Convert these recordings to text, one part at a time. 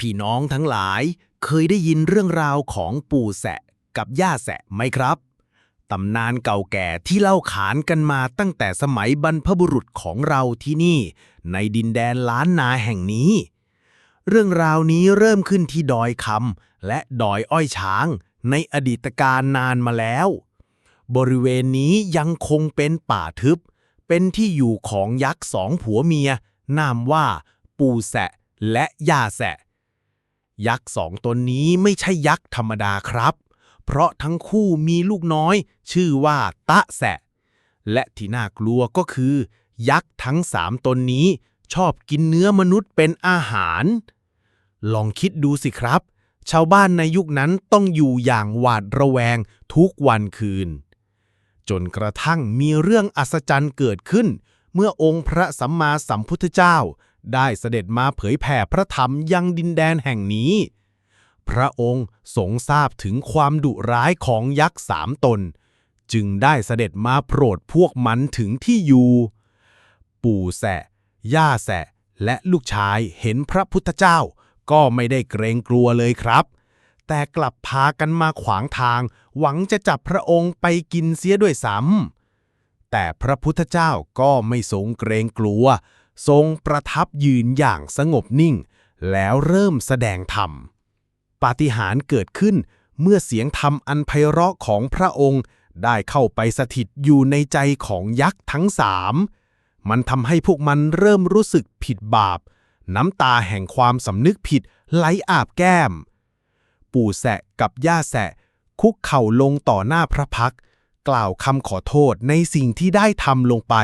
พี่น้องทั้งหลายเคยได้ยินเรื่องราวของปู่แสะกับย่าแสะไหมครับ ตำนานเก่าแก่ที่เล่าขานกันมาตั้งแต่สมัยบรรพบุรุษของเราที่นี่ ในดินแดนล้านนาแห่งนี้ เรื่องราวนี้เริ่มขึ้นที่ดอยคำและดอยอ้อยช้าง ในอดีตการนานมาแล้ว บริเวณนี้ยังคงเป็นป่าทึบ เป็นที่อยู่ของยักษ์สองผัวเมีย นามว่า ปู่แสะและย่าแสะ ยักษ์สองตนนี้ไม่ใช่ยักษ์ธรรมดาครับ เพราะทั้งคู่มีลูกน้อย ชื่อว่าตะแสะ และที่น่ากลัวก็คือ ยักษ์ทั้งสามตนนี้ชอบกินเนื้อมนุษย์เป็นอาหาร ลองคิดดูสิครับ ชาวบ้านในยุคนั้นต้องอยู่อย่างหวาดระแวงทุกวันคืน จนกระทั่งมีเรื่องอัศจรรย์เกิดขึ้น เมื่อองค์พระสัมมาสัมพุทธเจ้า ได้เสด็จมาเผยแผ่พระธรรมยังดินแดนแห่งนี้ พระองค์ทรงทราบถึงความดุร้ายของยักษ์สามตน จึงได้เสด็จมาโปรดพวกมันถึงที่อยู่ ปู่แสะ ย่าแสะ และลูกชายเห็นพระพุทธเจ้า ก็ไม่ได้เกรงกลัวเลยครับ แต่กลับพากันมาขวางทาง หวังจะจับพระองค์ไปกินเสียด้วยซ้ำแต่พระพุทธเจ้าก็ไม่ทรงเกรงกลัว ทรงประทับยืนอย่างสงบนิ่ง แล้วเริ่มแสดงธรรม ปาฏิหาริย์เกิดขึ้นเมื่อเสียงธรรมอันไพเราะของพระองค์ได้เข้าไปสถิตอยู่ในใจของยักษ์ทั้งสาม มันทำให้พวกมันเริ่มรู้สึกผิดบาป น้ำตาแห่งความสำนึกผิดไหลอาบแก้ม ปู่แสะกับย่าแสะ คุกเข่าลงต่อหน้าพระพัก กล่าวคำขอโทษในสิ่งที่ได้ทำลงไป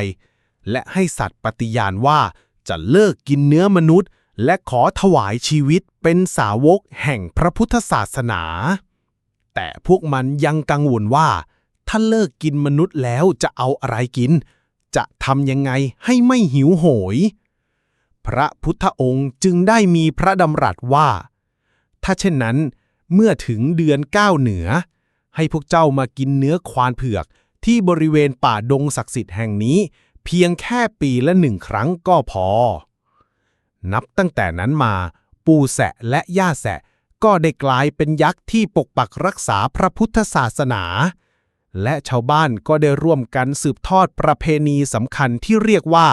และให้สัตว์ปฏิญาณว่าจะเลิกกินเนื้อมนุษย์ และขอถวายชีวิตเป็นสาวกแห่งพระพุทธศาสนา แต่พวกมันยังกังวลว่า ถ้าเลิกกินมนุษย์แล้วจะเอาอะไรกิน จะทำยังไงให้ไม่หิวโหย พระพุทธองค์จึงได้มีพระดำรัสว่า ถ้าเช่นนั้นเมื่อถึงเดือนเก้าเหนือ ให้พวกเจ้ามากินเนื้อควานเผือกที่บริเวณป่าดงศักดิ์สิทธิ์แห่งนี้ เพียงแค่ปีละหนึ่งครั้งก็พอ นับตั้งแต่นั้นมาปู่แสะและย่าแสะก็ได้กลายเป็นยักษ์ที่ปกปักรักษาพระพุทธศาสนา และชาวบ้านก็ได้ร่วมกันสืบทอดประเพณีสำคัญที่เรียกว่า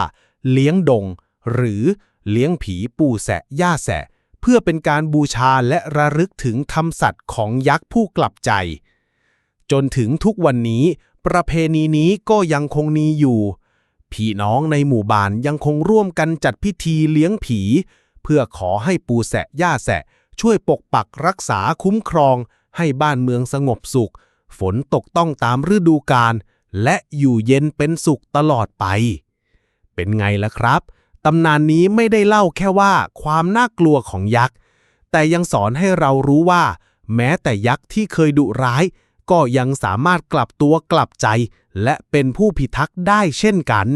เลี้ยงดง หรือเลี้ยงผีปู่แสะย่าแสะ เพื่อเป็นการบูชาและระลึกถึงคำสัตย์ของยักษ์ผู้กลับใจ จนถึงทุกวันนี้ ประเพณีนี้ก็ยังคงมีอยู่ พี่น้องในหมู่บ้านยังคงร่วมกันจัดพิธีเลี้ยงผี เพื่อขอให้ปู่แสะย่าแสะ ช่วยปกปักรักษาคุ้มครอง ให้บ้านเมืองสงบสุข ฝนตกต้องตามฤดูกาลและอยู่เย็นเป็นสุขตลอดไป เป็นไงล่ะครับ ตำนานนี้ไม่ได้เล่าแค่ว่าความน่ากลัวของยักษ์ แต่ยังสอนให้เรารู้ว่า แม้แต่ยักษ์ที่เคยดุร้าย ก็ยังสามารถกลับตัวกลับใจ และเป็นผู้พิทักษ์ได้เช่นกัน